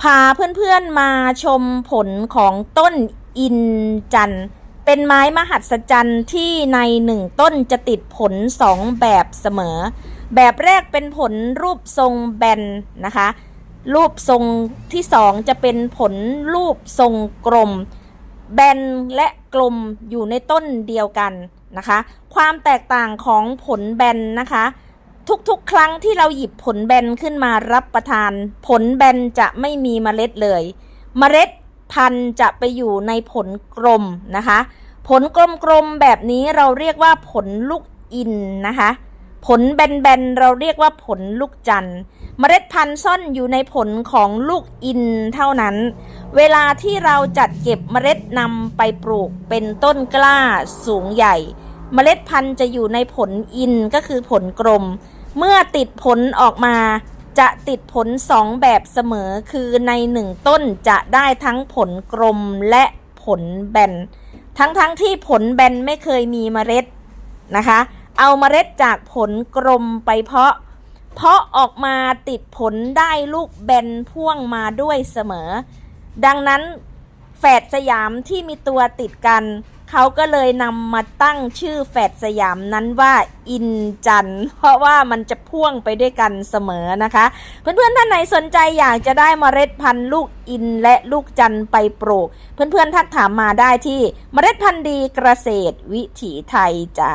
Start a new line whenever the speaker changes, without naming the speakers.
พาเพื่อนๆมาชมผลของต้นอินจันเป็นไม้มหัศจรรย์ที่ในหนึ่งต้นจะติดผลสองแบบเสมอ แบบแรกเป็นผลรูปทรงแบนนะคะ รูปทรงที่สองจะเป็นผลรูปทรงกลม แบนและกลมอยู่ในต้นเดียวกันนะคะ ความแตกต่างของผลแบนนะคะ ทุกๆ ครั้งที่เราหยิบผลแบนขึ้นมารับประทาน ผลแบนจะไม่มีเมล็ดเลย เมล็ดพันธุ์จะไปอยู่ในผลกลมนะคะ ผลกลมๆแบบนี้เราเรียกว่าผลลูกอินนะคะ ผลแบนๆเราเรียกว่าผลลูกจันทร์ เมล็ดพันธุ์ซ่อนอยู่ในผลของลูกอินเท่านั้น เวลาที่เราจัดเก็บเมล็ดนำไปปลูกเป็นต้นกล้าสูงใหญ่ เมล็ดพันธุ์จะอยู่ในผลอินก็คือผลกลม เมื่อติดผลออกมาจะติดผลสองแบบเสมอคือในหนึ่งต้นจะได้ทั้งผลกลมและผลแบน ทั้งๆทที่ผลแบนไม่เคยมีเมล็ดนะคะ เอาเมล็ดจากผลกลมไปเพาะ เพาะออกมาติดผลได้ลูกแบนพ่วงมาด้วยเสมอ ดังนั้นแฝดสยามที่มีตัวติดกัน เขาก็เลยนำมาตั้งชื่อแฝดสยามนั้นว่าอินจัน เพราะว่ามันจะพ่วงไปด้วยกันเสมอนะคะ เพื่อนๆท่านไหนสนใจอยากจะได้เมล็ดพันธุ์ลูกอินและลูกจันไปปลูก เพื่อนๆทักถามมาได้ที่เมล็ดพันธุ์ดีเกษตรวิถีไทยจ้า